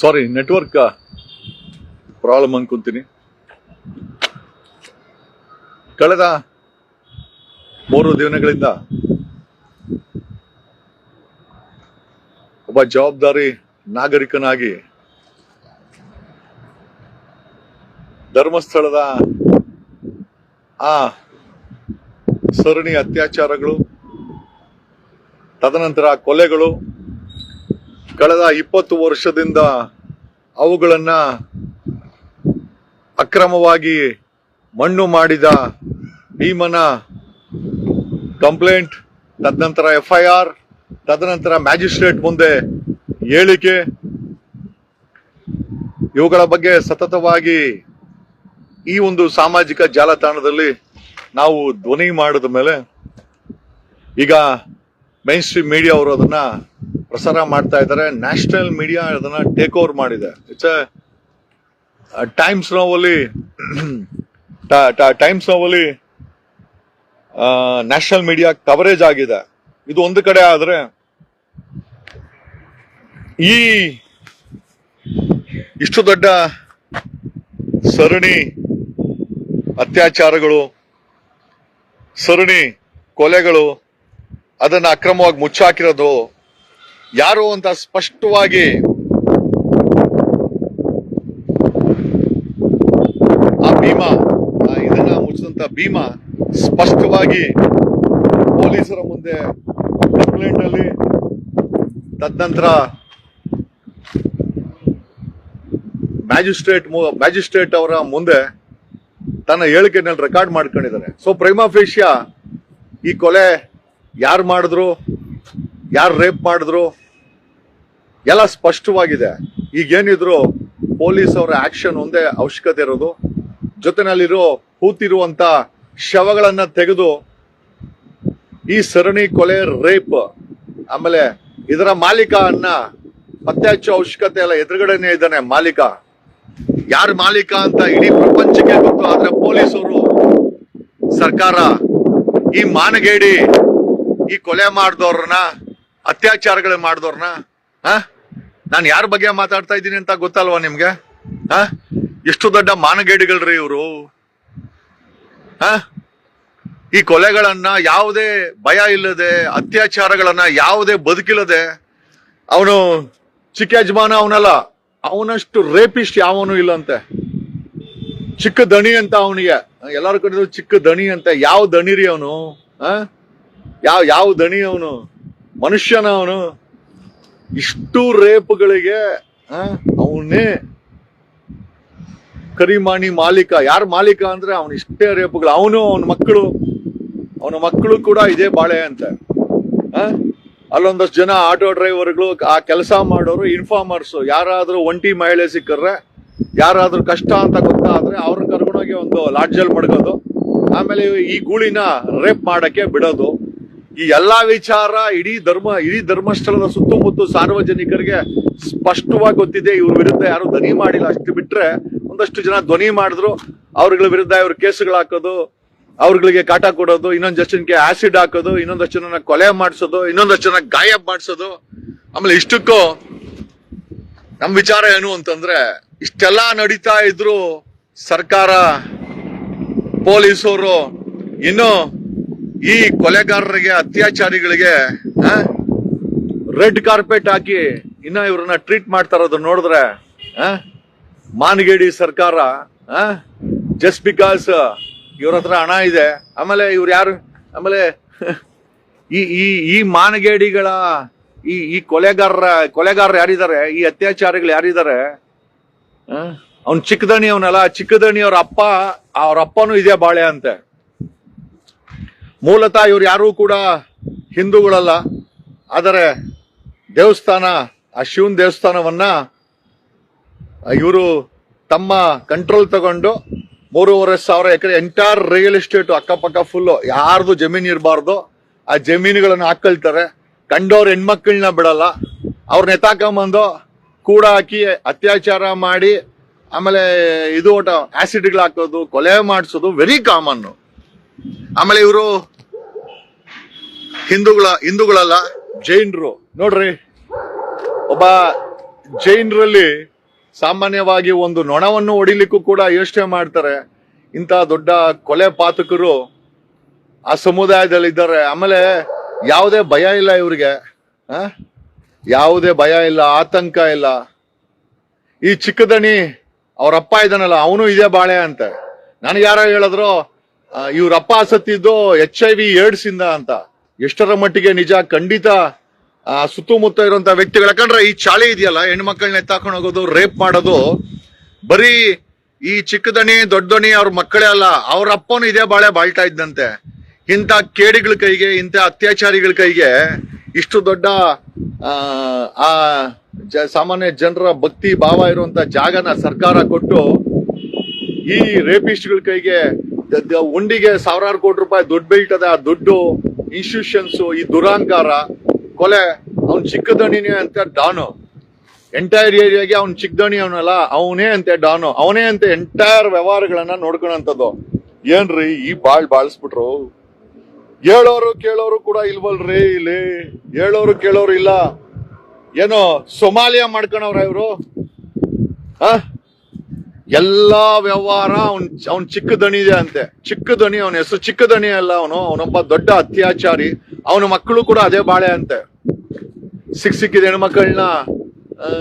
ಸಾರಿ network problem ಅನ್ಕೊಂತೀನಿ. ಕಳೆದ ಮೂರು ದಿನಗಳಿಂದ ಒಬ್ಬ ಜವಾಬ್ದಾರಿ ನಾಗರಿಕನಾಗಿ ಧರ್ಮಸ್ಥಳದ ಆ ಸರಣಿ ಅತ್ಯಾಚಾರಗಳು, ತದನಂತರ ಕೊಲೆಗಳು ಕಳೆದ ಇಪ್ಪತ್ತು ವರ್ಷದಿಂದ ಅವುಗಳನ್ನು ಅಕ್ರಮವಾಗಿ ಮಣ್ಣು ಮಾಡಿದ ಭೀಮನ ಕಂಪ್ಲೇಂಟ್, ತದನಂತರ ಎಫ್ಐಆರ್, ತದನಂತರ ಮ್ಯಾಜಿಸ್ಟ್ರೇಟ್ ಮುಂದೆ ಹೇಳಿಕೆ. ಇವುಗಳ ಬಗ್ಗೆ ಸತತವಾಗಿ ಈ ಒಂದು ಸಾಮಾಜಿಕ ಜಾಲತಾಣದಲ್ಲಿ ನಾವು ಧ್ವನಿ ಮಾಡಿದ ಮೇಲೆ ಈಗ ಮೈನ್ ಸ್ಟ್ರೀಮ್ ಮೀಡಿಯಾ ಅವರು ಅದನ್ನ ಪ್ರಸಾರ ಮಾಡ್ತಾ ಇದ್ದಾರೆ. ನ್ಯಾಷನಲ್ ಮೀಡಿಯಾ ಅದನ್ನ ಟೇಕ್ ಓವರ್ ಮಾಡಿದೆ. ಇಟ್ಸ್ ಟೈಮ್ಸ್ ನೋವಲ್ಲಿ ಟೈಮ್ಸ್ ನೋವಲ್ಲಿ ನ್ಯಾಷನಲ್ ಮೀಡಿಯಾ ಕವರೇಜ್ ಆಗಿದೆ. ಇದು ಒಂದು ಕಡೆ ಆದ್ರೆ ಈ ಇಷ್ಟು ದೊಡ್ಡ ಸರಣಿ ಅತ್ಯಾಚಾರಗಳು, ಸರಣಿ ಕೊಲೆಗಳು, ಅದನ್ನ ಅಕ್ರಮವಾಗಿ ಮುಚ್ಚಾಕಿರೋದು ಯಾರು ಅಂತ ಸ್ಪಷ್ಟವಾಗಿ ಆ ಭೀಮಾ ಇದನ್ನ ಮುಚ್ಚಿದಂತ ಭೀಮಾ ಸ್ಪಷ್ಟವಾಗಿ ಪೊಲೀಸರ ಮುಂದೆ ಕಂಪ್ಲೇಂಟ್ ಅಲ್ಲಿ ತದನಂತರ ಮ್ಯಾಜಿಸ್ಟ್ರೇಟ್ ಮ್ಯಾಜಿಸ್ಟ್ರೇಟ್ ಅವರ ಮುಂದೆ ತನ್ನ ಹೇಳಿಕೆನಲ್ಲಿ ರೆಕಾರ್ಡ್ ಮಾಡ್ಕೊಂಡಿದ್ದಾರೆ. ಸೊ ಪ್ರೈಮಾ ಈ ಕೊಲೆ ಯಾರು ಮಾಡಿದ್ರು? ಯಾರು ರೇಪ್ ಮಾಡಿದ್ರು? ಎಲ್ಲ ಸ್ಪಷ್ಟವಾಗಿದೆ. ಈಗೇನಿದ್ರು ಪೊಲೀಸ್ ಅವರ ಆಕ್ಷನ್ ಒಂದೇ ಅವಶ್ಯಕತೆ ಇರೋದು. ಜೊತೆನಲ್ಲಿರೋ ಕೂತಿರುವಂತ ಶವಗಳನ್ನ ತೆಗೆದು ಈ ಸರಣಿ ಕೊಲೆ, ರೇಪ್, ಆಮೇಲೆ ಇದರ ಮಾಲೀಕ ಅನ್ನ ಪತ್ತೆ ಹಚ್ಚೋ ಅವಶ್ಯಕತೆ ಎಲ್ಲ ಎದುರುಗಡೆನೆ ಇದ್ದಾನೆ ಮಾಲೀಕ. ಯಾರು ಮಾಲೀಕ ಅಂತ ಇಡೀ ಪ್ರಪಂಚಕ್ಕೆ ಗೊತ್ತು, ಆದ್ರೆ ಪೊಲೀಸರು ಸರ್ಕಾರ ಈ ಮಾನಗೇಡಿ ಈ ಕೊಲೆ ಮಾಡಿದವ್ರನ್ನ ಅತ್ಯಾಚಾರಗಳು ಮಾಡಿದವ್ರನ್ನ? ನಾನು ಯಾರ ಬಗ್ಗೆ ಮಾತಾಡ್ತಾ ಇದ್ದೀನಿ ಅಂತ ಗೊತ್ತಲ್ವಾ ನಿಮ್ಗೆ? ಹ? ಎಷ್ಟು ದೊಡ್ಡ ಮಾನಗೇಡಿಗಳ್ರಿ ಇವರು. ಹ? ಈ ಕೊಲೆಗಳನ್ನ ಯಾವುದೇ ಭಯ ಇಲ್ಲದೆ, ಅತ್ಯಾಚಾರಗಳನ್ನ ಯಾವುದೇ ಬದುಕಿಲ್ಲದೆ, ಅವನು ಚಿಕ್ಕ ಯಜಮಾನ ಅವನಲ್ಲ, ಅವನಷ್ಟು ರೇಪಿಸ್ಟ್ ಯಾವನು ಇಲ್ಲಂತೆ. ಚಿಕ್ಕ ದಣಿ ಅಂತ ಅವನಿಗೆ. ಎಲ್ಲಾರು ಕಡೆ ಚಿಕ್ಕ ದಣಿ ಅಂತ. ಯಾವ ದಣಿರಿ ಅವನು? ಯಾವ ಯಾವ ದಣಿ ಅವನು? ಮನುಷ್ಯನ ಅವನು ಇಷ್ಟು ರೇಪ್ಗಳಿಗೆ ಅವನೇ ಕರಿಮಾಣಿ ಮಾಲೀಕ. ಯಾರ ಮಾಲೀಕ ಅಂದ್ರೆ ಅವನ ಇಷ್ಟೇ ರೇಪುಗಳು. ಅವನು ಅವನ ಮಕ್ಕಳು ಅವನ ಮಕ್ಕಳು ಕೂಡ ಇದೇ ಬಾಳೆ ಅಂತ. ಅಲ್ಲೊಂದಷ್ಟು ಜನ ಆಟೋ ಡ್ರೈವರ್ಗಳು ಆ ಕೆಲಸ ಮಾಡೋರು, ಇನ್ಫಾರ್ಮರ್ಸ್. ಯಾರಾದ್ರೂ ಒಂಟಿ ಮಹಿಳೆ ಸಿಕ್ಕರೆ ಯಾರಾದ್ರೂ ಕಷ್ಟ ಅಂತ ಗೊತ್ತಾದ್ರೆ ಅವ್ರನ್ನ ಕರ್ಕೊಂಡೋಗಿ ಒಂದು ಲಾಡ್ಜಲ್ಲಿ ಮಡಗೋದು. ಆಮೇಲೆ ಈ ಗೂಳಿನ ರೇಪ್ ಮಾಡಕ್ಕೆ ಬಿಡೋದು. ಈ ಎಲ್ಲಾ ವಿಚಾರ ಇಡೀ ಧರ್ಮ, ಇಡೀ ಧರ್ಮಸ್ಥಳದ ಸುತ್ತಮುತ್ತ ಸಾರ್ವಜನಿಕರಿಗೆ ಸ್ಪಷ್ಟವಾಗಿ ಗೊತ್ತಿದೆ. ಇವ್ರ ವಿರುದ್ಧ ಯಾರು ಧ್ವನಿ ಮಾಡಿಲ್ಲ. ಅಷ್ಟು ಬಿಟ್ರೆ ಒಂದಷ್ಟು ಜನ ಧ್ವನಿ ಮಾಡಿದ್ರು. ಅವ್ರಗಳ ವಿರುದ್ಧ ಇವ್ರ ಕೇಸುಗಳು ಹಾಕೋದು, ಅವ್ರಗಳಿಗೆ ಕಾಟ ಕೊಡೋದು ಇನ್ನೊಂದಷ್ಟು ಜನಕ್ಕೆ ಆಸಿಡ್ ಹಾಕೋದು, ಇನ್ನೊಂದಷ್ಟು ಜನ ಕೊಲೆ ಮಾಡಿಸೋದು, ಇನ್ನೊಂದಷ್ಟು ಜನ ಗಾಯ ಮಾಡಿಸೋದು. ಆಮೇಲೆ ಇಷ್ಟಕ್ಕೂ ನಮ್ಮ ವಿಚಾರ ಏನು ಅಂತಂದ್ರೆ, ಇಷ್ಟೆಲ್ಲಾ ನಡೀತಾ ಇದ್ರು ಸರ್ಕಾರ, ಪೊಲೀಸರು ಇನ್ನು ಈ ಕೊಲೆಗಾರರಿಗೆ ಅತ್ಯಾಚಾರಿಗಳಿಗೆ ರೆಡ್ ಕಾರ್ಪೆಟ್ ಹಾಕಿ ಇನ್ನ ಇವ್ರನ್ನ ಟ್ರೀಟ್ ಮಾಡ್ತಾ ಇರೋದು ನೋಡಿದ್ರೆ ಆ, ಮಾನಗೇಡಿ ಸರ್ಕಾರ ಜಸ್ಟ್ ಬಿಕಾಸ್ ಇವ್ರ ಹತ್ರ ಹಣ ಇದೆ. ಆಮೇಲೆ ಇವ್ರು ಯಾರು? ಆಮೇಲೆ ಈ ಈ ಈ ಮಾನಗೇಡಿಗಳ ಈ ಈ ಕೊಲೆಗಾರರ ಕೊಲೆಗಾರರು ಯಾರಿದ್ದಾರೆ? ಈ ಅತ್ಯಾಚಾರಿಗಳು ಯಾರಿದ್ದಾರೆ? ಅವ್ನ್ ಚಿಕ್ಕದಣಿ ಅವನಲ್ಲ ಚಿಕ್ಕದಣಿ ಅವ್ರ ಅಪ್ಪ ಅವ್ರ ಅಪ್ಪನೂ ಇದೆ ಬಾಳೆ ಅಂತೆ. ಮೂಲತಃ ಇವ್ರು ಯಾರೂ ಕೂಡ ಹಿಂದೂಗಳಲ್ಲ. ಆದರೆ ದೇವಸ್ಥಾನ ಆ ಶಿವನ ದೇವಸ್ಥಾನವನ್ನ ಇವರು ತಮ್ಮ ಕಂಟ್ರೋಲ್ ತಗೊಂಡು ಮೂರುವರೆ ಸಾವಿರ ಎಕರೆ ಎಂಟೈರ್ ರಿಯಲ್ ಎಸ್ಟೇಟ್ ಅಕ್ಕಪಕ್ಕ ಫುಲ್ಲು ಯಾರ್ದು ಜಮೀನ್ ಇರಬಾರ್ದು, ಆ ಜಮೀನುಗಳನ್ನು ಹಾಕೊಳ್ತಾರೆ ಕಂಡವ್ರ ಹೆಣ್ಮಕ್ಳನ್ನ ಬಿಡಲ್ಲ. ಅವ್ರನ್ನ ಎತ್ತಾಕೊಂಬಂದು ಕೂಡ ಹಾಕಿ ಅತ್ಯಾಚಾರ ಮಾಡಿ, ಆಮೇಲೆ ಇದು ಒಟ ಆಸಿಡ್ಗಳು ಹಾಕೋದು, ಕೊಲೆ ಮಾಡಿಸೋದು ವೆರಿ ಕಾಮನ್ ಆಮೇಲೆ ಇವರು ಹಿಂದೂಗಳ, ಹಿಂದೂಗಳಲ್ಲ, ಜೈನರು. ನೋಡ್ರಿ, ಒಬ್ಬ ಜೈನರಲ್ಲಿ ಸಾಮಾನ್ಯವಾಗಿ ಒಂದು ನೊಣವನ್ನು ಹೊಡಿಲಿಕ್ಕೂ ಕೂಡ ಯೋಚನೆ ಮಾಡ್ತಾರೆ. ಇಂಥ ದೊಡ್ಡ ಕೊಲೆ ಪಾತಕರು ಆ ಸಮುದಾಯದಲ್ಲಿ ಇದ್ದಾರೆ. ಆಮೇಲೆ ಯಾವುದೇ ಭಯ ಇಲ್ಲ ಇವ್ರಿಗೆ? ಯಾವುದೇ ಭಯ ಇಲ್ಲ, ಆತಂಕ ಇಲ್ಲ. ಈ ಚಿಕ್ಕದಣಿ ಅವರಪ್ಪ ಇದ್ದಾನಲ್ಲ, ಅವನು ಇದೇ ಬಾಳೆ ಅಂತ. ನನಗೆ ಯಾರೋ ಹೇಳಿದ್ರು ಆ, ಇವ್ರ ಅಪ್ಪ ಸತ್ತಿದ್ದು ಎಚ್ ಐ ವಿ ಏಡ್ಸ್ ಇಂದ ಅಂತ. ಎಷ್ಟರ ಮಟ್ಟಿಗೆ ನಿಜ ಖಂಡಿತ ಸುತ್ತಮುತ್ತ ಇರುವಂತ ವ್ಯಕ್ತಿಗಳು ಯಾಕಂದ್ರೆ ಈ ಚಾಳಿ ಇದೆಯಲ್ಲ ಹೆಣ್ಮಕ್ಳನ್ನ ಎತ್ತಾಕೊಂಡು ಹೋಗೋದು ರೇಪ್ ಮಾಡೋದು ಬರೀ ಈ ಚಿಕ್ಕದಣಿ ದೊಡ್ಡದಣಿ ಅವ್ರ ಮಕ್ಕಳೇ ಅಲ್ಲ ಅವ್ರ ಅಪ್ಪನು ಇದೇ ಬಾಳೆ ಬಾಳ್ತಾ ಇದ್ದಂತೆ. ಇಂಥ ಕೇಡಿಗಳ ಕೈಗೆ ಇಂಥ ಅತ್ಯಾಚಾರಿಗಳ ಕೈಗೆ ಇಷ್ಟು ದೊಡ್ಡ ಆ, ಜ- ಸಾಮಾನ್ಯ ಜನರ ಭಕ್ತಿ ಭಾವ ಇರುವಂತ ಜಾಗನ ಸರ್ಕಾರ ಕೊಟ್ಟು ಈ ರೇಪಿಸ್ಟ್ಗಳ ಕೈಗೆ ಉಂಡಿಗೆ ಸಾವಿರಾರು ಕೋಟಿ ರೂಪಾಯಿ ದುಡ್ಡು ಬೀಳ್ತದೆ ಆ ದುಡ್ಡು ಇನ್ಸ್ಟಿಟ್ಯೂಷನ್ಸ್ ಈ ದುರಾಂಕಾರ ಕೊಲೆ, ಅವ್ನ್ ಚಿಕ್ಕದಣಿನೇ ಅಂತ ಡಾನು. ಎಂಟೈರ್ ಏರಿಯಾಗೆ ಅವ್ನ್ ಚಿಕ್ಕದಣಿ ಅವನಲ್ಲ ಅವನೇ ಅಂತೆ ಡಾನು. ಅವನೇ ಅಂತ ಎಂಟೈರ್ ವ್ಯವಹಾರಗಳನ್ನ ನೋಡ್ಕೊಳಂತದ್ದು ಏನ್ರಿ, ಈ ಬಾಳ್ ಬಾಳ್ಸ್ಬಿಟ್ರು. ಹೇಳೋರು ಕೇಳೋರು ಕೂಡ ಇಲ್ವಲ್ರಿ ಇಲ್ಲಿ. ಹೇಳೋರು ಕೇಳೋರು ಇಲ್ಲ. ಏನೋ ಸೊಮಾಲಿಯಾ ಮಾಡ್ಕೊಳವ್ರ ಇವರು? ಆ? ಎಲ್ಲಾ ವ್ಯವಹಾರ ಅವ್ನ್ ಅವ್ನ್ ಚಿಕ್ಕ ದಣಿ ಇದೆ ಅಂತೆ. ಚಿಕ್ಕ ದಣಿ ಅವನ ಹೆಸರು ಚಿಕ್ಕ ದಣಿ ಅಲ್ಲ ಅವನು. ಅವನೊಬ್ಬ ದೊಡ್ಡ ಅತ್ಯಾಚಾರಿ. ಅವನ ಮಕ್ಕಳು ಕೂಡ ಅದೇ ಬಾಳೆ ಅಂತೆ. ಸಿಕ್ ಸಿಕ್ಕಿದ ಹೆಣ್ಮಕ್ಳನ್ನ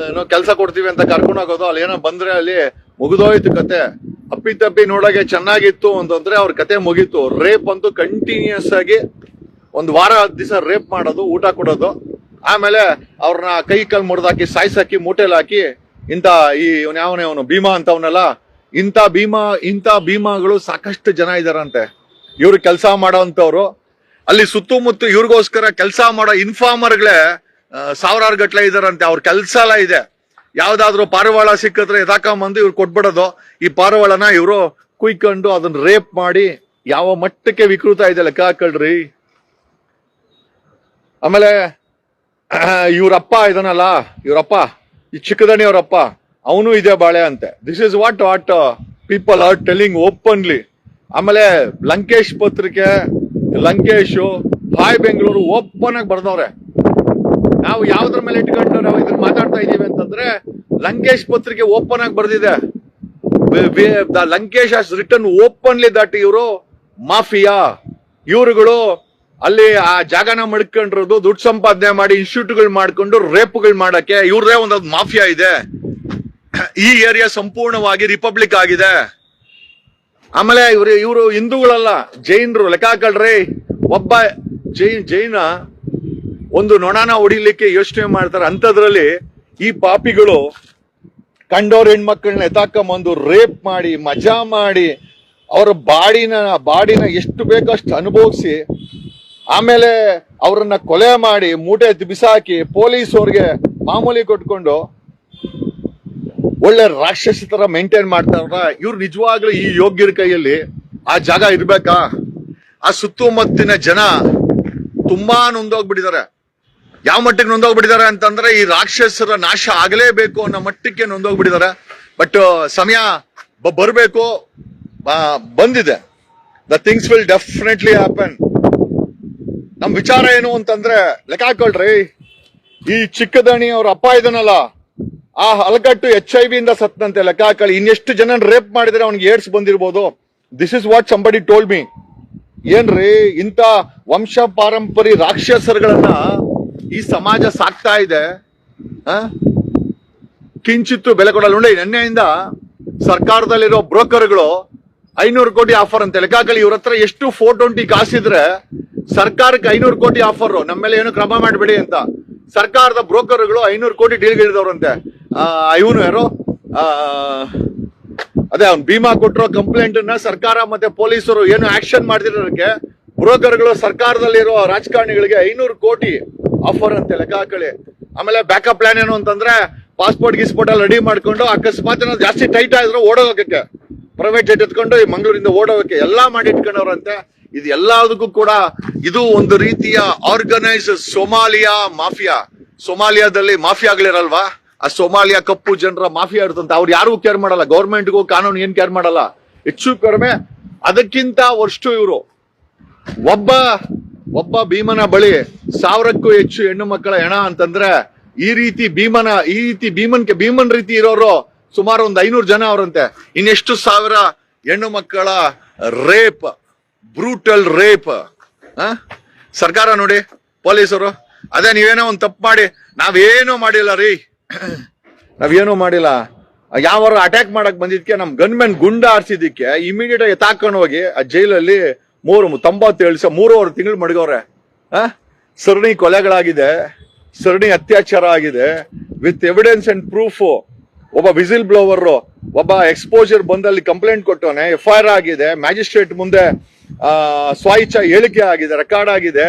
ಏನೋ ಕೆಲಸ ಕೊಡ್ತೀವಿ ಅಂತ ಕರ್ಕೊಂಡು ಹೋಗೋದು, ಅಲ್ಲಿ ಏನೋ ಬಂದ್ರೆ ಅಲ್ಲಿ ಮುಗಿದೋಯ್ತು ಕತೆ. ಅಪ್ಪಿ ತಪ್ಪಿ ನೋಡೋಕೆ ಚೆನ್ನಾಗಿತ್ತು ಅಂತಂದ್ರೆ ಅವ್ರ ಕತೆ ಮುಗೀತು. ರೇಪ್ ಅಂತೂ ಕಂಟಿನ್ಯೂಸ್ ಆಗಿ ಒಂದ್ ವಾರ, ಹತ್ತು ದಿವಸ ರೇಪ್ ಮಾಡೋದು, ಊಟ ಕೊಡೋದು. ಆಮೇಲೆ ಅವ್ರನ್ನ ಕೈ ಕಾಲು ಮುಡ್ದಾಕಿ ಸಾಯ್ಸಾಕಿ, ಮೂಟೆಲ್ ಹಾಕಿ ಇಂತ ಈ ಯಾವನೇ ಅವನು? ಭೀಮಾ ಅಂತವನಲ್ಲ. ಇಂಥ ಭೀಮಾ, ಇಂಥ ಭೀಮಾಗಳು ಸಾಕಷ್ಟು ಜನ ಇದಾರಂತೆ. ಇವ್ರು ಕೆಲಸ ಮಾಡೋಂಥವ್ರು. ಅಲ್ಲಿ ಸುತ್ತಮುತ್ತ ಇವ್ರಿಗೋಸ್ಕರ ಕೆಲಸ ಮಾಡೋ ಇನ್ಫಾರ್ಮರ್ಗಳೇ ಸಾವಿರಾರು ಗಟ್ಲೆ ಇದಾರಂತೆ. ಅವ್ರ ಕೆಲಸ ಎಲ್ಲ ಇದೆ. ಯಾವ್ದಾದ್ರು ಪಾರಿವಾಳ ಸಿಕ್ಕಿದ್ರೆ ಎದಾಕೊಂಬಂದು ಇವ್ರು ಕೊಟ್ಬಿಡೋದು. ಈ ಪಾರಿವಾಳನ ಇವರು ಕುಯ್ಕೊಂಡು ಅದನ್ನ ರೇಪ್ ಮಾಡಿ ಯಾವ ಮಟ್ಟಕ್ಕೆ ವಿಕೃತ ಇದೆ ಲೆಕ್ಕ ಹಾಕೊಳ್ರಿ. ಆಮೇಲೆ ಇವ್ರಪ್ಪ ಇದನ್ನಲ್ಲ ಇವ್ರಪ್ಪ. ಈ ಚಿಕ್ಕದಣಿ ಅವರಪ್ಪ ಅವನು ಇದೆ ಬಾಳೆ ಅಂತೆ. This is what what people are telling openly ಆಮೇಲೆ ಲಂಕೇಶ್ ಪತ್ರಿಕೆ, ಲಂಕೇಶು, ಹಾಯ್ ಬೆಂಗಳೂರು ಓಪನ್ ಆಗಿ ಬರ್ದವ್ರೆ. ನಾವು ಯಾವ್ದ್ರ ಮೇಲೆ ಇಟ್ಕೊಂಡು ನಾವು ಇದನ್ನ ಮಾತಾಡ್ತಾ ಇದೀವಿ ಅಂತಂದ್ರೆ, ಲಂಕೇಶ್ ಪತ್ರಿಕೆ ಓಪನ್ ಆಗಿ ಬರ್ದಿದೆ. Lankesh has written openly that ಇವರು ಮಾಫಿಯಾ. ಇವರುಗಳು ಅಲ್ಲಿ ಆ ಜಾಗನ ಮಡ್ಕೊಂಡಿರೋದು ದುಡ್ಡು ಸಂಪಾದನೆ ಮಾಡಿ ಇನ್ಸ್ಟಿಟ್ಯೂಟ್ಗಳು ಮಾಡ್ಕೊಂಡು ರೇಪ್ಗಳು ಮಾಡಕ್ಕೆ. ಇವ್ರದೇ ಒಂದು ಮಾಫಿಯಾ ಇದೆ. ಈ ಏರಿಯಾ ಸಂಪೂರ್ಣವಾಗಿ ರಿಪಬ್ಲಿಕ್ ಆಗಿದೆ. ಆಮೇಲೆ ಇವ್ರು, ಇವರು ಹಿಂದೂಗಳಲ್ಲ, ಜೈನರು. ಲೆಕ್ಕ ಒಬ್ಬ ಜೈನ್, ಜೈನ ಒಂದು ನೊಣನ ಹೊಡಿಲಿಕ್ಕೆ ಯೋಚನೆ ಮಾಡ್ತಾರೆ. ಅಂಥದ್ರಲ್ಲಿ ಈ ಪಾಪಿಗಳು ಕಂಡೋರ್ ಹೆಣ್ಮಕ್ಳನ್ನ ಎತ್ತಾಕೊಂಬಂದು ರೇಪ್ ಮಾಡಿ, ಮಜಾ ಮಾಡಿ, ಅವರ ಬಾಡಿನ ಬಾಡಿನ ಎಷ್ಟು ಬೇಕಷ್ಟು ಅನುಭವಿಸಿ ಆಮೇಲೆ ಅವರನ್ನ ಕೊಲೆ ಮಾಡಿ ಮೂಟೆ ಬಿಸಾಕಿ ಪೊಲೀಸ್ ಅವ್ರಿಗೆ ಮಾಮೂಲಿ ಕೊಟ್ಕೊಂಡು ಒಳ್ಳೆ ರಾಕ್ಷಸ ತರ ಮೇಂಟೈನ್ ಮಾಡ್ತಾರ ಇವ್ರು. ನಿಜವಾಗ್ಲೂ ಈ ಯೋಗ್ಯರ ಕೈಯಲ್ಲಿ ಆ ಜಾಗ ಇರ್ಬೇಕಾ? ಆ ಸುತ್ತಮುತ್ತಿನ ಜನ ತುಂಬಾ ನೊಂದೋಗ್ಬಿಟ್ಟಿದ್ದಾರೆ. ಯಾವ ಮಟ್ಟಿಗೆ ನೊಂದೋಗ್ಬಿಟ್ಟಿದ್ದಾರೆ ಅಂತಂದ್ರೆ ಈ ರಾಕ್ಷಸರ ನಾಶ ಆಗಲೇಬೇಕು ಅನ್ನೋ ಮಟ್ಟಕ್ಕೆ ನೊಂದೋಗ್ಬಿಟ್ಟಿದ್ದಾರೆ. ಬಟ್ ಸಮಯ ಬರ್ಬೇಕು. ಬಂದಿದೆ. The things will definitely happen ನಮ್ ವಿಚಾರ ಏನು ಅಂತಂದ್ರೆ, ಲೆಕ್ಕ ಹಾಕೊಳ್ರಿ. ಈ ಚಿಕ್ಕದಣಿ ಅವ್ರ ಅಪ್ಪ ಇದನ್ನಲ್ಲ ಆ ಹಲಕಟ್ಟು ಎಚ್ ಐ ಇಂದ ಸತ್ತಂತೆ ಲೆಕ್ಕ ಹಾಕೊಳ್ಳಿ. ಇನ್ನೆಷ್ಟು ಜನ ರೇಪ್ ಮಾಡಿದ್ರೆ ಅವ್ನಿಗೆ ಏಡ್ಸ್ ಬಂದಿರ್ಬೋದು. This is what somebody told me ಏನ್ರಿ, ಇಂಥ ವಂಶ ಪಾರಂಪರಿ ರಾಕ್ಷಸರುಗಳನ್ನ ಈ ಸಮಾಜ ಸಾಕ್ತಾ ಇದೆ? ಕಿಂಚಿತ್ತು ಬೆಲೆ ಕೊಡಲ್ಲ. ನೋಡಿ, ನಿನ್ನೆಯಿಂದ ಸರ್ಕಾರದಲ್ಲಿರೋ ಬ್ರೋಕರ್ಗಳು ಐನೂರು ಕೋಟಿ ಆಫರ್ ಅಂತ. ಲೆಕ್ಕ ಹಾಕೊಳ್ಳಿ, ಇವ್ರ ಹತ್ರ ಎಷ್ಟು ಫೋರ್ ಟ್ವೆಂಟಿ ಕಾಸಿದ್ರೆ ಸರ್ಕಾರಕ್ಕೆ ಐನೂರು ಕೋಟಿ ಆಫರ್ ನಮ್ಮ ಮೇಲೆ ಏನು ಕ್ರಮ ಮಾಡಬೇಡಿ ಅಂತ. ಸರ್ಕಾರದ ಬ್ರೋಕರ್ಗಳು ಐನೂರು ಕೋಟಿ ಡೀಲ್ ಹಿಡಿದವ್ರಂತೆ ಇವನು ಯಾರು? ಅದೇ ಅವ್ನು ಭೀಮಾ ಕೊಟ್ಟಿರೋ ಕಂಪ್ಲೇಂಟ್ನ ಸರ್ಕಾರ ಮತ್ತೆ ಪೊಲೀಸರು ಏನು ಆಕ್ಷನ್ ಮಾಡ್ತಿರೋದಕ್ಕೆ ಬ್ರೋಕರ್ಗಳು ಸರ್ಕಾರದಲ್ಲಿರೋ ರಾಜಕಾರಣಿಗಳಿಗೆ ಐನೂರು ಕೋಟಿ ಆಫರ್ ಅಂತೆ ಲೆಕ್ಕ ಹಾಕೊಳ್ಳಿ. ಆಮೇಲೆ ಬ್ಯಾಕಪ್ ಪ್ಲಾನ್ ಏನು ಅಂತಂದ್ರೆ ಪಾಸ್ಪೋರ್ಟ್ ಗಿಸ್ಪೋರ್ಟ್ ಎಲ್ಲ ರೆಡಿ ಮಾಡ್ಕೊಂಡು ಅಕಸ್ಮಾತ್ ಜಾಸ್ತಿ ಟೈಟ್ ಆದ್ರೆ ಓಡೋಗಕ್ಕೆ. ಪ್ರೈವೇಟ್ ಜೆಟ್ ಎತ್ಕೊಂಡು ಮಂಗಳೂರಿಂದ ಓಡೋಗಕ್ಕೆ. ಎಲ್ಲಾ ಮಾಡಿ ಇಟ್ಕೊಂಡವ್ರಂತೆ. ಇದು ಎಲ್ಲದಕ್ಕೂ ಕೂಡ ಇದು ಒಂದು ರೀತಿಯ ಆರ್ಗನೈಸ್ ಸೋಮಾಲಿಯಾ ಮಾಫಿಯಾ. ಸೋಮಾಲಿಯಾದಲ್ಲಿ ಮಾಫಿಯಾಗಳಿರಲ್ವಾ ಆ ಸೋಮಾಲಿಯಾ ಕಪ್ಪು ಜನರ ಮಾಫಿಯಾ ಇರ್ತಂತ ಅವ್ರು ಯಾರಿಗೂ ಕೇರ್ ಮಾಡಲ್ಲ. ಗೌರ್ಮೆಂಟ್ಗೂ ಕಾನೂನು ಏನ್ ಕೇರ್ ಮಾಡಲ್ಲ. ಹೆಚ್ಚು ಕಡಿಮೆ ಅದಕ್ಕಿಂತ ವರ್ಷು ಇವರು. ಒಬ್ಬ ಒಬ್ಬ ಭೀಮನ ಬಳಿ ಸಾವಿರಕ್ಕೂ ಹೆಚ್ಚು ಹೆಣ್ಣು ಮಕ್ಕಳ ಹೆಣ ಅಂತಂದ್ರೆ ಈ ರೀತಿ ಭೀಮನ, ಈ ರೀತಿ ಭೀಮನ್ಗೆ, ಭೀಮನ್ ರೀತಿ ಇರೋರು ಸುಮಾರು ಒಂದು ಐನೂರು ಜನ ಅವರಂತೆ. ಇನ್ನೆಷ್ಟು ಸಾವಿರ ಹೆಣ್ಣು ಮಕ್ಕಳ ರೇಪ್ ಬ್ರೂಟಲ್ ರೇಪ್ ಸರ್ಕಾರ ನೋಡಿ, ಪೊಲೀಸರು, ಅದೇ ನೀವೇನೋ ಒಂದು ತಪ್ಪು ಮಾಡಿ, ನಾವೇನೂ ಮಾಡಿಲ್ಲ ರೀ. ನಾವೇನೂ ಮಾಡಿಲ್ಲ. ಯಾವ ಅಟ್ಯಾಕ್ ಮಾಡಕ್ ಬಂದಿದ್ಕೆ ನಮ್ ಗನ್ಮೆನ್ ಗುಂಡ ಆರ್ಸಿದ್ದಕ್ಕೆ ಇಮಿಡಿಯೇಟ್ ಆಗಿ ತಾಕೊಂಡು ಹೋಗಿ, ಆ ಜೈಲಲ್ಲಿ ಮೂರು, ತೊಂಬತ್ತೇಳು ಸ ಮೂರುವರೆ ತಿಂಗಳು ಮಡಗವ್ರೆ ಆ? ಸರಣಿ ಕೊಲೆಗಳಾಗಿದೆ, ಸರಣಿ ಅತ್ಯಾಚಾರ ಆಗಿದೆ. ವಿತ್ ಎವಿಡೆನ್ಸ್ ಅಂಡ್ ಪ್ರೂಫ್ ಒಬ್ಬ ವಿಸಿಲ್ ಬ್ಲೋವರು ಒಬ್ಬ ಎಕ್ಸ್ಪೋಜರ್ ಬಂದಲ್ಲಿ ಕಂಪ್ಲೇಂಟ್ ಕೊಟ್ಟವನೆ ಎಫ್ ಐ ಆರ್ ಆಗಿದೆ ಮ್ಯಾಜಿಸ್ಟ್ರೇಟ್ ಮುಂದೆ ಸ್ವಾಯಿಚ್ಛ ಹೇಳಿಕೆ ಆಗಿದೆ ರೆಕಾರ್ಡ್ ಆಗಿದೆ.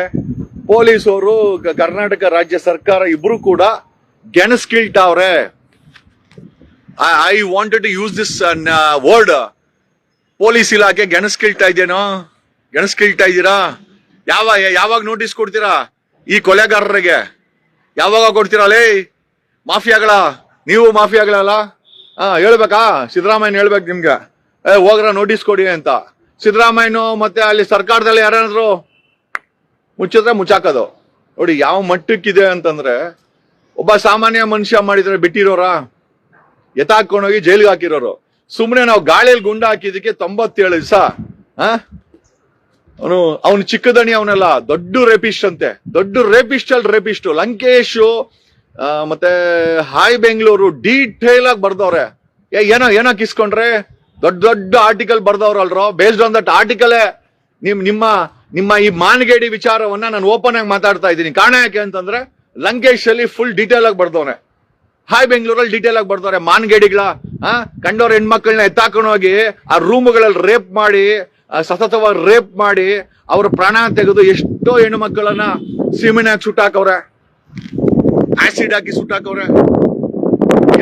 ಪೊಲೀಸರು ಕರ್ನಾಟಕ ರಾಜ್ಯ ಸರ್ಕಾರ ಇಬ್ರು ಕೂಡ ಗೆಣಸ್ಕಿಳ್ತಾವ್ರೆ I wanted to use this word police ಇಲಾಖೆ ಗೆಣಸ್ಕಿಳ್ತಾ ಇದೇನೋ? ಗೆಣಸ್ಕಿಳ್ತಾ ಇದ್ದೀರಾ? ಯಾವ, ಯಾವಾಗ ನೋಟಿಸ್ ಕೊಡ್ತೀರಾ ಈ ಕೊಲೆಗಾರರಿಗೆ? ಯಾವಾಗ ಕೊಡ್ತೀರಾ? ಲೇ, ಮಾಫಿಯಾಗಳ, ನೀವು ಮಾಫಿಯಾಗಳಲ್ಲ? ಹೇಳ್ಬೇಕಾ? ಸಿದ್ದರಾಮಯ್ಯ ಹೇಳ್ಬೇಕು ನಿಮ್ಗೆ. ಏ, ಹೋಗ್ರ ನೋಟಿಸ್ ಕೊಡಿ ಅಂತ. ಸಿದ್ದರಾಮಯ್ಯನು ಮತ್ತೆ ಅಲ್ಲಿ ಸರ್ಕಾರದಲ್ಲಿ ಯಾರಾದ್ರು ಮುಚ್ಚಿದ್ರೆ ಮುಚ್ಚಾಕೋದು. ನೋಡಿ, ಯಾವ ಮಟ್ಟಕ್ಕಿದೆ ಅಂತಂದ್ರೆ ಒಬ್ಬ ಸಾಮಾನ್ಯ ಮನುಷ್ಯ ಮಾಡಿದ್ರೆ ಬಿಟ್ಟಿರೋರಾ ಎತ್ತಾಕೊಂಡೋಗಿ ಜೈಲಿಗೆ ಹಾಕಿರೋರು. ಸುಮ್ಮನೆ ನಾವು ಗಾಳಿಯಲ್ಲಿ ಗುಂಡ ಹಾಕಿದಕ್ಕೆ ತೊಂಬತ್ತೇಳು ದಿವಸ ಅವನು ಅವನು ಚಿಕ್ಕದಣಿ, ಅವನೆಲ್ಲ ದೊಡ್ಡ ರೇಪಿಸ್ಟ್ ಅಂತೆ. ದೊಡ್ಡ ರೇಪಿಸ್ಟ್ ಅಲ್ಲಿ ರೇಪಿಸ್ಟ್ ಲಂಕೇಶ್ ಮತ್ತೆ ಹಾಯ್ ಬೆಂಗಳೂರು ಡೀಟೇಲ್ ಆಗಿ ಬರ್ದವ್ರೆ. ಏನೋ ಏನೋ ಕಿಸ್ಕೊಂಡ್ರೆ? ದೊಡ್ಡ ದೊಡ್ಡ ಆರ್ಟಿಕಲ್ ಬರ್ದವ್ರಲ್ರೋ? ಬೇಸ್ಡ್ ಆನ್ ದಟ್ ಆರ್ಟಿಕಲೇ ನಿಮ್ ನಿಮ್ಮ ನಿಮ್ಮ ಈ ಮಾನಗೇಡಿ ವಿಚಾರವನ್ನ ನಾನು ಓಪನ್ ಆಗಿ ಮಾತಾಡ್ತಾ ಇದ್ದೀನಿ. ಕಾರಣ ಯಾಕೆ ಅಂತಂದ್ರೆ ಲಂಕೇಶ್ ಅಲ್ಲಿ ಫುಲ್ ಡೀಟೇಲ್ ಆಗಿ ಬರ್ದವ್ರೆ ಹಾಯ್ ಬೆಂಗಳೂರಲ್ಲಿ ಡೀಟೇಲ್ ಆಗಿ ಬರ್ದವ್ರೆ ಮಾನ್ಗೇಡಿಗಳ. ಕಂಡವ್ರ ಹೆಣ್ಮಕ್ಳನ್ನ ಎತ್ತಾಕೊಂಡು ಹೋಗಿ ಆ ರೂಮ್ಗಳಲ್ಲಿ ರೇಪ್ ಮಾಡಿ ಸತತವಾಗಿ ರೇಪ್ ಮಾಡಿ, ಅವ್ರ ಪ್ರಾಣ ತೆಗೆದು ಎಷ್ಟೋ ಹೆಣ್ಣು ಮಕ್ಕಳನ್ನ ಸುಟ್ಟಾಕವ್ರೆ. ಆಸಿಡ್ ಹಾಕಿ ಸುಟ್ಟಾಕವ್ರೆ.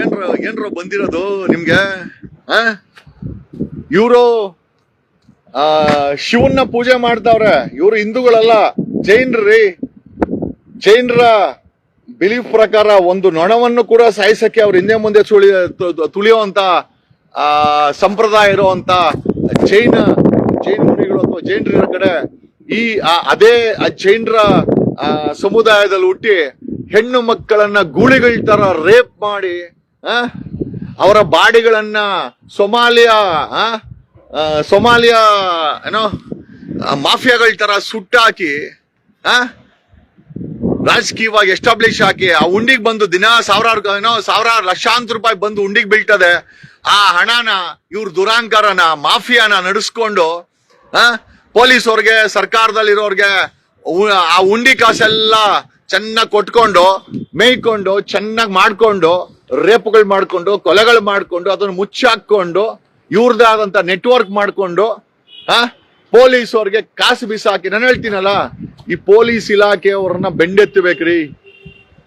ಏನ್ರ ಏನ್ರ ಬಂದಿರೋದು ನಿಮ್ಗೆ? ಆ? ಇವರು ಶಿವನ್ನ ಪೂಜೆ ಮಾಡ್ತಾವ್ರೆ. ಇವರು ಹಿಂದೂಗಳಲ್ಲ, ಜೈನ್ರಿ ಜೈನರ ಬಿಲೀಫ್ ಪ್ರಕಾರ ಒಂದು ನೊಣವನ್ನು ಕೂಡ ಸಾಯಿಸಕ್ಕೆ ಅವ್ರು ಹಿಂದೆ ಮುಂದೆ ಸುಳಿ ತುಳಿಯುವಂತ ಸಂಪ್ರದಾಯ ಇರುವಂತ ಜೈನ, ಜೈನ್ ಮುನಿಗಳು ಅಥವಾ ಜೈನರ ಕಡೆ ಈ ಅದೇ ಜೈನರ ಸಮುದಾಯದಲ್ಲಿ ಹುಟ್ಟಿ ಹೆಣ್ಣು ಮಕ್ಕಳನ್ನ ಗೂಳಿಗಳ ತರ ರೇಪ್ ಮಾಡಿ ಅವರ ಬಾಡಿಗಳನ್ನ ಸೊಮಾಲಿಯಾ ಸೊಮಾಲಿಯಾ, ಏನೋ ಮಾಫಿಯಾಗಳ ತರ ಸುಟ್ಟಾಕಿ, ಆ, ರಾಜಕೀಯವಾಗಿ ಎಸ್ಟಾಬ್ಲಿಷ್ ಹಾಕಿ, ಆ ಉಂಡಿಗೆ ಬಂದು ದಿನ ಸಾವಿರಾರು, ಏನೋ, ಸಾವಿರಾರು ಲಕ್ಷಾಂತರ ರೂಪಾಯಿ ಬಂದು ಉಂಡಿಗೆ ಬೀಳ್ತದೆ. ಆ ಹಣನ, ಇವ್ರ ದುರಾಂಕಾರನ, ಮಾಫಿಯಾನ ನಡೆಸ್ಕೊಂಡು, ಆ ಪೊಲೀಸ್ ಅವ್ರಿಗೆ ಸರ್ಕಾರದಲ್ಲಿರೋರ್ಗೆ ಆ ಉಂಡಿ ಕಾಸೆಲ್ಲ ಚೆನ್ನಾಗಿ ಕೊಟ್ಕೊಂಡು, ಮೇಯ್ಕೊಂಡು, ಚೆನ್ನಾಗಿ ಮಾಡ್ಕೊಂಡು ರೇಪ್ಗಳು ಮಾಡಿಕೊಂಡು, ಕೊಲೆಗಳು ಮಾಡಿಕೊಂಡು, ಅದನ್ನು ಮುಚ್ಚಾಕೊಂಡು ಇವ್ರದೇ ಆದಂತ ನೆಟ್ವರ್ಕ್ ಮಾಡಿಕೊಂಡು, ಆ ಪೊಲೀಸ್ ಅವ್ರಿಗೆ ಕಾಸು ಬಿಸಾಕಿ, ನಾನು ಹೇಳ್ತೀನಲ್ಲ, ಈ ಪೊಲೀಸ್ ಇಲಾಖೆಯವ್ರನ್ನ ಬೆಂಡೆತ್ತಬೇಕ್ರಿ.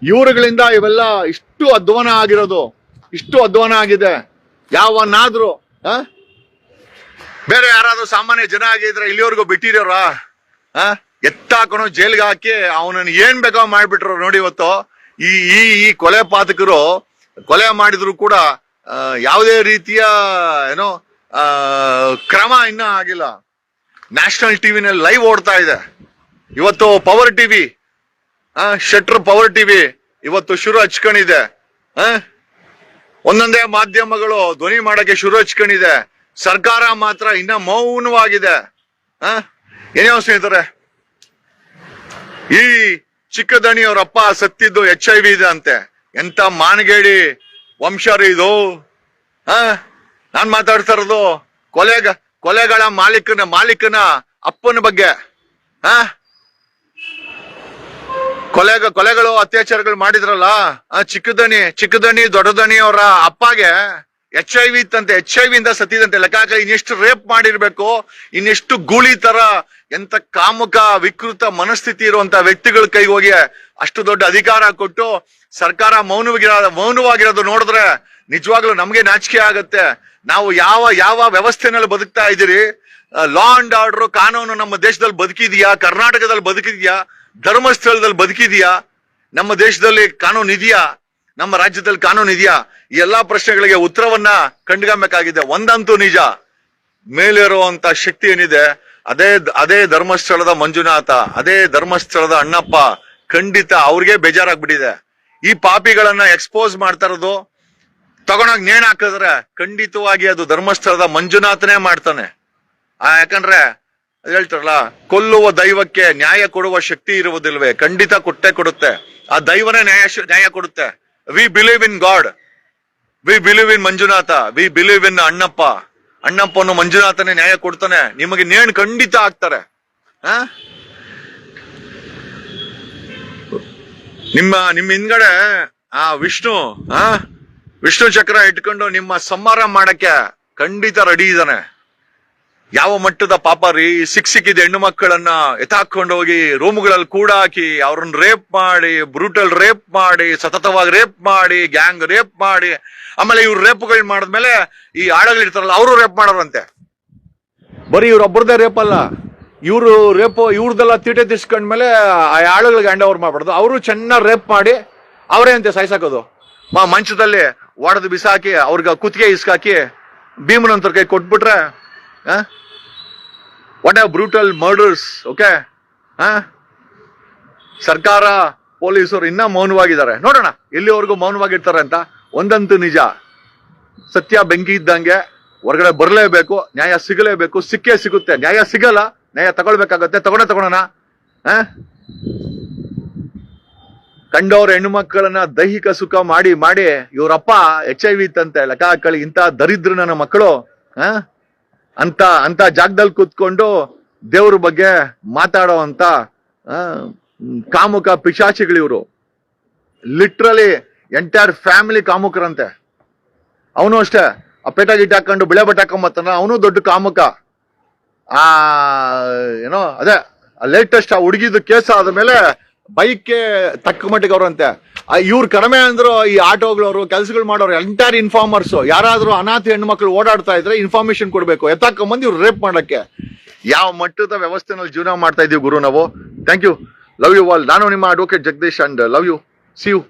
ಇವ್ರುಗಳಿಂದ ಇವೆಲ್ಲ ಇಷ್ಟು ಅಧ್ವಾನ ಆಗಿರೋದು, ಇಷ್ಟು ಅಧ್ವಾನ ಆಗಿದೆ. ಯಾವನ್ನಾದ್ರೂ ಆ? ಬೇರೆ ಯಾರಾದ್ರೂ ಸಾಮಾನ್ಯ ಜನ ಆಗಿದ್ರೆ ಇಲ್ಲಿವರೆಗೂ ಬಿಟ್ಟಿರೋರಾ? ಆ? ಎತ್ತಾಕೊಂಡು ಜೈಲ್ಗೆ ಹಾಕಿ, ಅವನನ್ನು ಏನ್ ಬೇಕೋ ಮಾಡ್ಬಿಟ್ರು ನೋಡಿ ಇವತ್ತು. ಈ ಈ ಕೊಲೆ ಪಾತಕರು ಕೊಲೆ ಮಾಡಿದ್ರು ಕೂಡ ಯಾವುದೇ ರೀತಿಯ, ಏನೋ ಕ್ರಮ ಇನ್ನೂ ಆಗಿಲ್ಲ. ನ್ಯಾಷನಲ್ ಟಿವಿನಲ್ಲಿ ಲೈವ್ ಓಡ್ತಾ ಇದೆ. ಇವತ್ತು power TV shutter power TV, ಇವತ್ತು ಶುರು ಹಚ್ಕೊಂಡಿದೆ? ಒಂದೊಂದೇ ಮಾಧ್ಯಮಗಳು ಧ್ವನಿ ಮಾಡಕ್ಕೆ ಶುರು ಹಚ್ಕೊಂಡಿದೆ ಸರ್ಕಾರ ಮಾತ್ರ ಇನ್ನ ಮೌನವಾಗಿದೆ? ಏನೇ ಸ್ನೇಹಿತರೆ? ಈ ಚಿಕ್ಕದಣಿಯವರಪ್ಪ ಸತ್ತಿದ್ದು ಎಚ್ ಐ ವಿ ಇದೆ ಅಂತೆ. ಎಂತ ಮಾನಗೇಡಿ ವಂಶರು ಇದು ಆ ನಾನ್ ಮಾತಾಡ್ತಾ ಇರೋದು ಕೊಲೆಗ, ಕೊಲೆಗಳ ಮಾಲೀಕನ ಮಾಲೀಕನ ಅಪ್ಪನ ಬಗ್ಗೆ. ಹ? ಕೊಲೆಗ, ಕೊಲೆಗಳು ಅತ್ಯಾಚಾರಗಳು ಮಾಡಿದ್ರಲ್ಲ? ಆ ಚಿಕ್ಕದಣಿ ಚಿಕ್ಕದಣಿ ದೊಡ್ಡದಣಿ ಅವರ ಅಪ್ಪಗೆ ಎಚ್ ಐ ವಿ ಇತ್ತಂತೆ ಎಚ್ ಐ ವಿ ಇಂದ ಸತ್ತಿದಂತೆ. ಲೆಕ್ಕ ಇನ್ನೆಷ್ಟು ರೇಪ್ ಮಾಡಿರ್ಬೇಕು, ಇನ್ನೆಷ್ಟು ಗೂಳಿ ತರ ಎಂತ ಕಾಮುಕ ವಿಕೃತ ಮನಸ್ಥಿತಿ ಇರುವಂತ ವ್ಯಕ್ತಿಗಳ ಕೈಗೆ ಹೋಗಿ ಅಷ್ಟು ದೊಡ್ಡ ಅಧಿಕಾರ ಕೊಟ್ಟು ಸರ್ಕಾರ ಮೌನವಿರ ಮೌನವಾಗಿರೋದು ನೋಡಿದ್ರೆ ನಿಜವಾಗ್ಲೂ ನಮ್ಗೆ ನಾಚಿಕೆ ಆಗತ್ತೆ. ನಾವು ಯಾವ ಯಾವ ವ್ಯವಸ್ಥೆನಲ್ಲಿ ಬದುಕ್ತಾ ಇದ್ದೀರಿ? ಲಾ ಅಂಡ್ ಆರ್ಡರ್ ಕಾನೂನು ನಮ್ಮ ದೇಶದಲ್ಲಿ ಬದುಕಿದೆಯಾ? ಕರ್ನಾಟಕದಲ್ಲಿ ಬದುಕಿದೆಯಾ? ಧರ್ಮಸ್ಥಳದಲ್ಲಿ ಬದುಕಿದೆಯಾ? ನಮ್ಮ ದೇಶದಲ್ಲಿ ಕಾನೂನು ಇದೆಯಾ? ನಮ್ಮ ರಾಜ್ಯದಲ್ಲಿ ಕಾನೂನು ಇದೆಯಾ? ಈ ಎಲ್ಲಾ ಪ್ರಶ್ನೆಗಳಿಗೆ ಉತ್ತರವನ್ನ ಕಂಡುಗಬೇಕಾಗಿದೆ ಒಂದಂತೂ ನಿಜ. ಮೇಲಿರುವಂತ ಶಕ್ತಿ ಏನಿದೆ? ಅದೇ ಅದೇ ಧರ್ಮಸ್ಥಳದ ಮಂಜುನಾಥ, ಅದೇ ಧರ್ಮಸ್ಥಳದ ಅಣ್ಣಪ್ಪ, ಖಂಡಿತ ಅವ್ರಿಗೆ ಬೇಜಾರಾಗ್ಬಿಟ್ಟಿದೆ. ಈ ಪಾಪಿಗಳನ್ನ ಎಕ್ಸ್ಪೋಸ್ ಮಾಡ್ತಾ ಇರೋದು, ತಗೊಂಡೋಗಿ ನೇಣ್ ಹಾಕಿದ್ರೆ ಖಂಡಿತವಾಗಿ ಅದು ಧರ್ಮಸ್ಥಳದ ಮಂಜುನಾಥನೇ ಮಾಡ್ತಾನೆ. ಆ, ಯಾಕಂದ್ರೆ, ಹೇಳ್ತಾರಲ್ಲ, ಕೊಲ್ಲುವ ದೈವಕ್ಕೆ ನ್ಯಾಯ ಕೊಡುವ ಶಕ್ತಿ ಇರುವುದಿಲ್ವೇ? ಖಂಡಿತ ಕೊಟ್ಟೆ ಕೊಡುತ್ತೆ. ಆ ದೈವನೇ ನ್ಯಾಯ ನ್ಯಾಯ ಕೊಡುತ್ತೆ. We believe in God we believe in Manjunatha. We believe in Annappa. ಅಣ್ಣಪ್ಪನು ಮಂಜುನಾಥನೇ ನ್ಯಾಯ ಕೊಡ್ತಾನೆ, ನಿಮಗೆ ನೇಣ್ ಖಂಡಿತ ಆಗ್ತಾರೆ ನಿಮ್ಮ ನಿಮ್ಮ ಹಿಂದ್ಗಡೆ, ಆ, ವಿಷ್ಣು ಆ? ವಿಷ್ಣು ಚಕ್ರ ಇಟ್ಕೊಂಡು ನಿಮ್ಮ ಸಂಹಾರ ಮಾಡಕ್ಕೆ ಖಂಡಿತ ರೆಡಿ ಇದ್ದಾನೆ. ಯಾವ ಮಟ್ಟದ ಪಾಪ ರೀ ಸಿಕ್ ಸಿಕ್ಕಿದ ಹೆಣ್ಣು ಮಕ್ಕಳನ್ನ ಎತ್ತಾಕೊಂಡು ಹೋಗಿ ರೂಮ್ಗಳಲ್ಲಿ ಕೂಡ ಹಾಕಿ ಅವ್ರನ್ನ ರೇಪ್ ಮಾಡಿ ಬ್ರೂಟಲ್ ರೇಪ್ ಮಾಡಿ, ಸತತವಾಗಿ ರೇಪ್ ಮಾಡಿ ಗ್ಯಾಂಗ್ ರೇಪ್ ಮಾಡಿ, ಆಮೇಲೆ ಇವ್ರು ರೇಪ್ಗಳು ಮಾಡಿದ್ಮೇಲೆ ಈ ಆಳಗಳಿರ್ತಾರಲ್ಲ ಅವರು ರೇಪ್ ಮಾಡೋರಂತೆ. ಬರೀ ಇವ್ರೊಬ್ಬರದೇ ರೇಪ್ ಅಲ್ಲ, ಇವರು ರೇಪ್ ಇವ್ರದೆಲ್ಲ ತೀಟೆ ತಿರ್ಸ್ಕೊಂಡ್ಮೇಲೆ ಆ ಆಳುಗಳಿಗೆ ಹ್ಯಾಂಡ್ ಓವರ್ ಮಾಡ್ಬಾರ್ದು ಅವರು ಚೆನ್ನಾಗಿ ರೇಪ್ ಮಾಡಿ ಅವರೇ ಅಂತೆ ಸಾಯ್ಸಾಕೋದು. ಮಂಚದಲ್ಲಿ ಒಡೆದು ಬಿಸಾಕಿ, ಅವ್ರಿಗೆ ಕುತ್ತಿಗೆ ಇಸ್ಕಾಕಿ ಭೀಮನಂತರ ಕೈ ಕೊಟ್ಬಿಟ್ರೆ what are brutal murders okay ಸರ್ಕಾರ, ಪೊಲೀಸರು ಇನ್ನ ಮೌನವಾಗಿದ್ದಾರೆ. ನೋಡೋಣ, ಎಲ್ಲಿವರೆಗೂ ಮೌನವಾಗಿರ್ತಾರೆ ಅಂತ. ಒಂದಂತೂ ನಿಜ. ಸತ್ಯ ಬೆಂಕಿ ಇದ್ದಂಗೆ ಹೊರಗಡೆ ಬರಲೇಬೇಕು, ನ್ಯಾಯ ಸಿಗಲೇಬೇಕು, ಸಿಕ್ಕೇ ಸಿಗುತ್ತೆ. ನ್ಯಾಯ ಸಿಗಲ್ಲ, ನ್ಯಾಯ ತಗೊಳ್ಬೇಕಾಗತ್ತೆ. ತಗೊಂಡ ತಗೊಳೋಣ? ಕಂಡವ್ರ ಹೆಣ್ಣು ಮಕ್ಕಳನ್ನ ದೈಹಿಕ ಸುಖ ಮಾಡಿ ಮಾಡಿ, ಇವರಪ್ಪ ಎಚ್ ಐ ವಿ ಇತ್ತಂತೆ ಲೆಕ್ಕ ಹಾಕಳಿ ದರಿದ್ರ ನನ್ನ ಮಕ್ಕಳು ಆ? ಅಂತ ಅಂತ ಜಾಗದಲ್ಲಿ ಕೂತ್ಕೊಂಡು ದೇವ್ರ ಬಗ್ಗೆ ಮಾತಾಡೋ ಅಂತ ಕಾಮುಕ ಪಿಶಾಚಿಗಳಿವ್ರು ಲಿಟ್ರಲಿ ಎಂಟೈರ್ ಫ್ಯಾಮಿಲಿ ಕಾಮುಕರಂತೆ. ಅವನು ಅಷ್ಟೇ, ಆ ಪೇಟ ಗಿಟ್ಟ ಹಾಕೊಂಡು ಬಿಳೆ ಬಟ್ಟೆ ಹಾಕೊಂಬತ್ತಾನ ಅವನು ದೊಡ್ಡ ಕಾಮುಕ. ಆ, ಏನೋ, ಅದೇ ಲೇಟೆಸ್ಟ್ ಆ ಹುಡುಗಿದು ಕೇಸ್ ಆದ್ಮೇಲೆ ಬೈಕ್ಗೆ ತಕ್ಕ ಮಟ್ಟಿಗೆ ಅವ್ರಂತೆ. ಇವ್ರು ಕಡಿಮೆ ಅಂದ್ರು ಈ ಆಟೋಗಳವರು, ಕೆಲಸಗಳು ಮಾಡೋರು ಎಂಟೈರ್ ಇನ್ಫಾರ್ಮರ್ಸ್ ಯಾರಾದ್ರೂ ಅನಾಥ ಹೆಣ್ಮಕ್ಳು ಓಡಾಡ್ತಾ ಇದ್ರೆ ಇನ್ಫಾರ್ಮೇಶನ್ ಕೊಡ್ಬೇಕು. ಎತ್ತಾಕೊಂಬಂದು ಇವ್ರು ರೇಪ್ ಮಾಡಕ್ಕೆ. ಯಾವ ಮಟ್ಟದ ವ್ಯವಸ್ಥೆನಲ್ಲಿ ಜೀವನ ಮಾಡ್ತಾ ಇದೀವಿ ಗುರು ನಾವು? Thank you love you all ನಾನು ನಿಮ್ಮ advocate Jagadish and love you see you